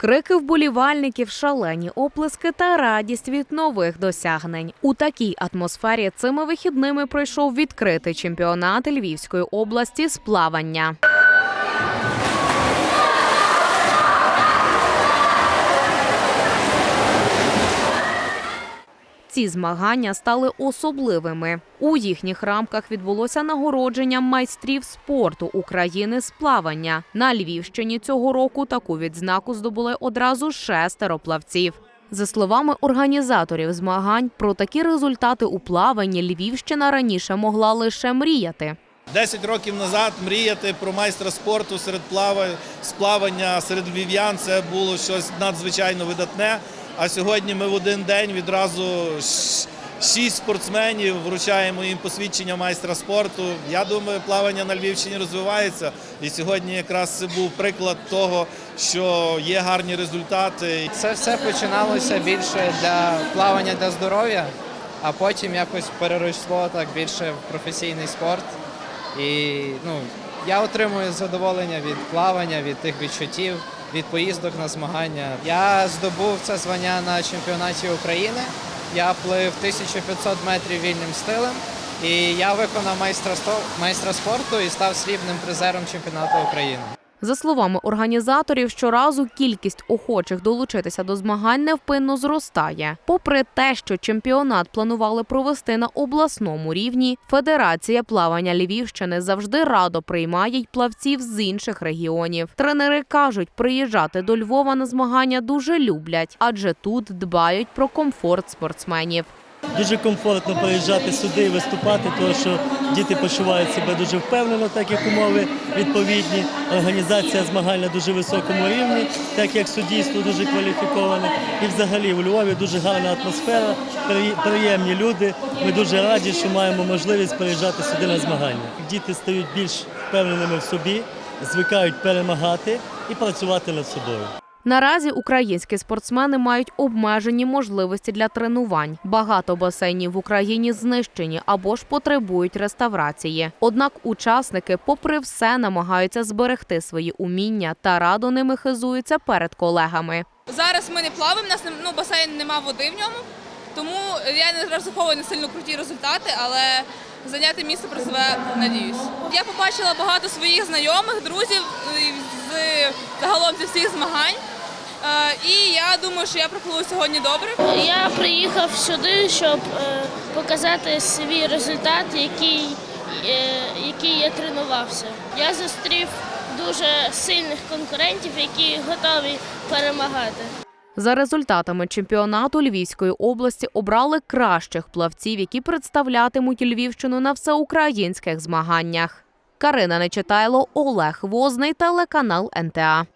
Крики вболівальників, шалені оплески та радість від нових досягнень. У такій атмосфері цими вихідними пройшов відкритий чемпіонат Львівської області з плавання. Ці змагання стали особливими. У їхніх рамках відбулося нагородження майстрів спорту України з плавання. На Львівщині цього року таку відзнаку здобули одразу шестеро плавців. За словами організаторів змагань, про такі результати у плаванні Львівщина раніше могла лише мріяти. 10 років назад мріяти про майстра спорту серед плавання серед львів'ян це було щось надзвичайно видатне. А сьогодні ми в один день відразу шість спортсменів вручаємо їм посвідчення майстра спорту. Я думаю, плавання на Львівщині розвивається. І сьогодні якраз це був приклад того, що є гарні результати. Це все починалося більше для плавання для здоров'я, а потім якось переросло так більше в професійний спорт. І ну, я отримую задоволення від плавання, від тих відчуттів, від поїздок на змагання. Я здобув це звання на чемпіонаті України. Я плив 1500 метрів вільним стилем. І я виконав майстра, майстра спорту і став срібним призером чемпіонату України. За словами організаторів, щоразу кількість охочих долучитися до змагань невпинно зростає. Попри те, що чемпіонат планували провести на обласному рівні, Федерація плавання Львівщини завжди радо приймає й плавців з інших регіонів. Тренери кажуть, приїжджати до Львова на змагання дуже люблять, адже тут дбають про комфорт спортсменів. Дуже комфортно приїжджати сюди і виступати, тому що діти почувають себе дуже впевнено, так як умови відповідні. Організація змагань на дуже високому рівні, так як суддівство дуже кваліфіковане. І взагалі у Львові дуже гарна атмосфера, приємні люди. Ми дуже раді, що маємо можливість приїжджати сюди на змагання. Діти стають більш впевненими в собі, звикають перемагати і працювати над собою. Наразі українські спортсмени мають обмежені можливості для тренувань. Багато басейнів в Україні знищені або ж потребують реставрації. Однак учасники, попри все, намагаються зберегти свої уміння та радо ними хизуються перед колегами. Зараз ми не плаваємо, нас ну, басейн нема води в ньому, тому я не розраховую на сильно круті результати, але зайняти місце призове, надіюсь. Я побачила багато своїх знайомих, друзів з загалом зі всіх змагань. Е, І я думаю, що я пропливу сьогодні добре. Я приїхав сюди, щоб е, показати свій результат, який, е, який я тренувався. Я зустрів дуже сильних конкурентів, які готові перемагати. За результатами чемпіонату Львівської області обрали кращих плавців, які представлятимуть Львівщину на всеукраїнських змаганнях. Карина Нечитайло, Олег Возний, телеканал НТА.